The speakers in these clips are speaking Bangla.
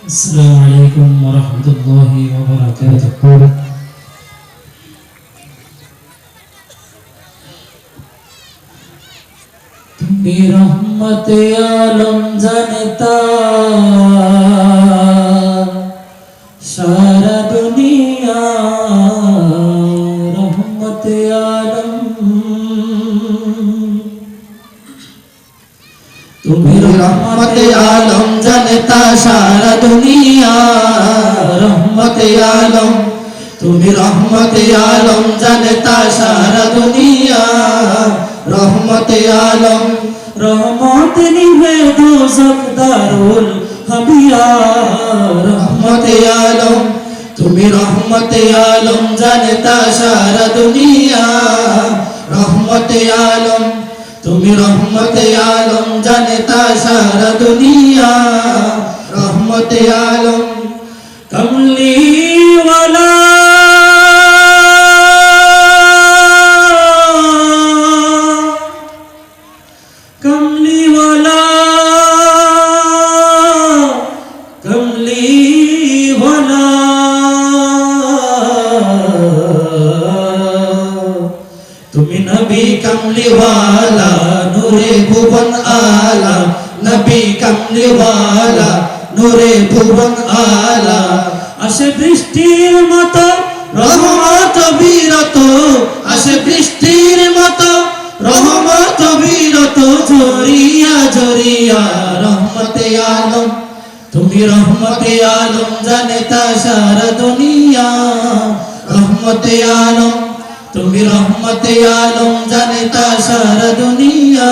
السلام عليكم ورحمة الله وبركاته তুমি রহমতে আলম জানতা সারা দুনিয়া রহমতে আলম তুমি রহমতে আলম জনতা সারা দুনিয়া, রহমতে আলম। তুমি রহমতে আলম জনতা সারা দুনিয়া। রহমতে আলম, রহমত নিভে দোজক দারুল হাবিয়া রহমতে আলম, তুমি রহমতে আলম জনতা সারা দুনিয়া। রহমতে আলম তুমি রহমতে আলম জনতা সারা দুনিয়া। রহমতে আলম কমলি কমলিওয়ালা, নূরে ভুবন আলা, নবী কমলিওয়ালা, নূরে ভুবন আলা। আসে বৃষ্টির মতো, রহমত বীরত, আসে বৃষ্টির মতো, রহমত বীরত ঝরিয়া ঝরিয়া রহমতে আলম। তুমি রহমতে আলম জানেতা সারা দুনিয়া। রহমতে আলম তুমি রহমতে আলম জানেতা সারা দুনিয়া।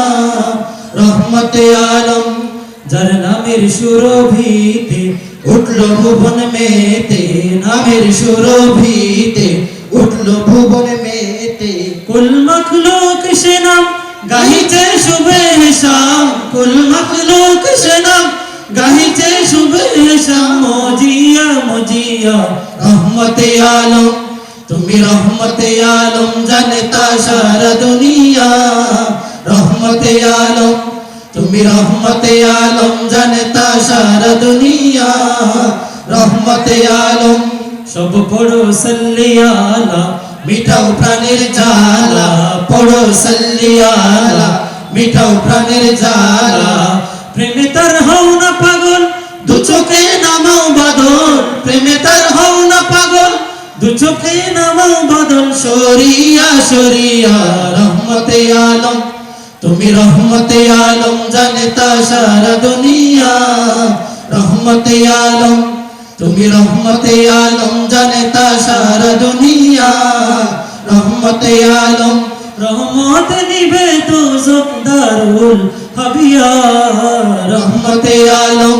রহমতে আলম যার নামের সুরভিতে উঠল ভুবন মেতে, নামের সুরভিতে উঠল ভুবন মেতে। কুল মখলুক সে নাম গাহিছে শুভে শাম। কুল মখলুক সে নাম গাহিছে শুভে শাম। মজিয়া মজিয়া, রহমতে আলম। তুমি রহমতে আলম জানতা সারা দুনিয়া। রহমতে আলম, তুমি রহমতে আলম জানতা সারা দুনিয়া। রহমতে আলম, সব পড়ো সাল্লিয়ালা মিঠাও প্রাণের জালা পড়ো সাল্লিয়ালা মিঠাও প্রাণের জালা চোখে নামাও বদল, শরিয়া শরিয়া, রহমতে আলম। তুমি রহমতে আলম জানতা সারা দুনিয়া। রহমতে আলম, তুমি রহমতে আলম জানতা সারা দুনিয়া। রহমতে আলম, রহমত নিবে তো জবদারুল হাবিয়া। রহমতে আলম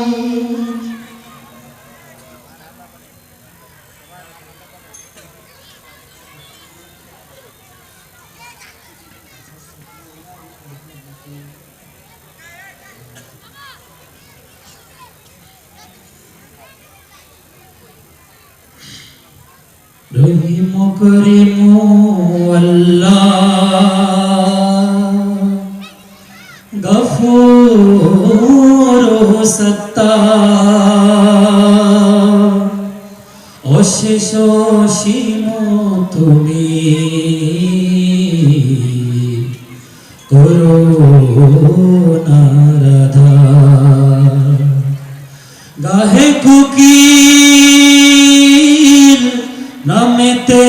রহিম করিম গফুর সত্তার অশেষ সীম তুমি করুণারাধা গাহে কুকিল নামেতে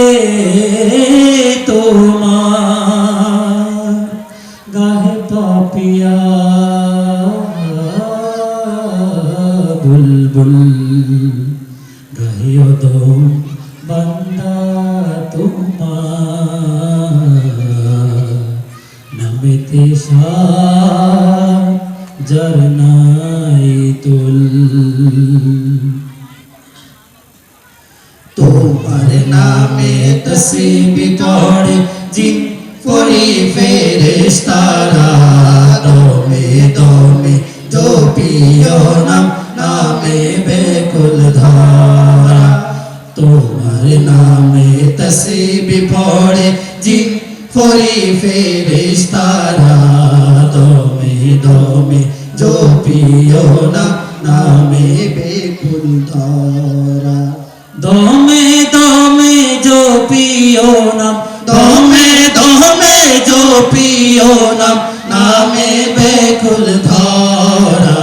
তোমার গাহে পাপিয়া বুলবুল গাহে অদম বান্দা তোমার নামেতে সার জরনাই তোমার নামে তসবি পড়ে, জিন পরি ফেরেশতারা দমে দমে জপিও নাম, নামে বেকুল ধারা। তসবি পড়ে, জিন ফরি ফেরেশতারা দমে দমে জপিও না নামে বেকুল ধরা। দমে দমে জো পিও নাম, দমে দমে জপিও না নামে বেকুল ধরা।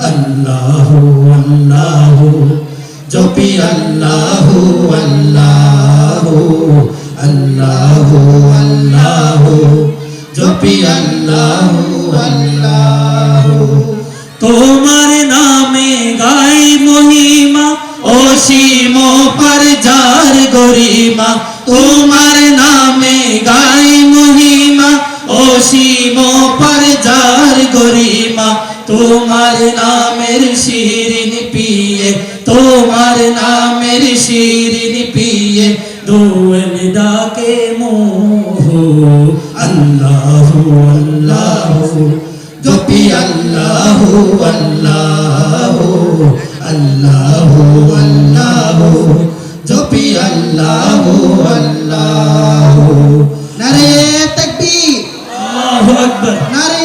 আল্লাহু আল্লাহু, জপি আল্লাহু আল্লাহু আল্লাহু আল্লাহু, জপি আল্লাহু আল্লাহু। তোমার নামে গাই মহিমা অসীম পর যার গরিমা, তোমার নামে গাই মহিমা। অসীম পর যার গরিমা, তোমার নামের শিরিন পিয়ে, তোমার নামের শিরিন পিয়ে। দোয়েল ডাকে মোহ, আল্লাহু আল্লাহু জপি আল্লাহু আল্লাহু। আল্লাহু আল্লাহ জপি আল্লাহ আল্লাহ। নারে তাকবীর। আল্লাহু আকবার। নারে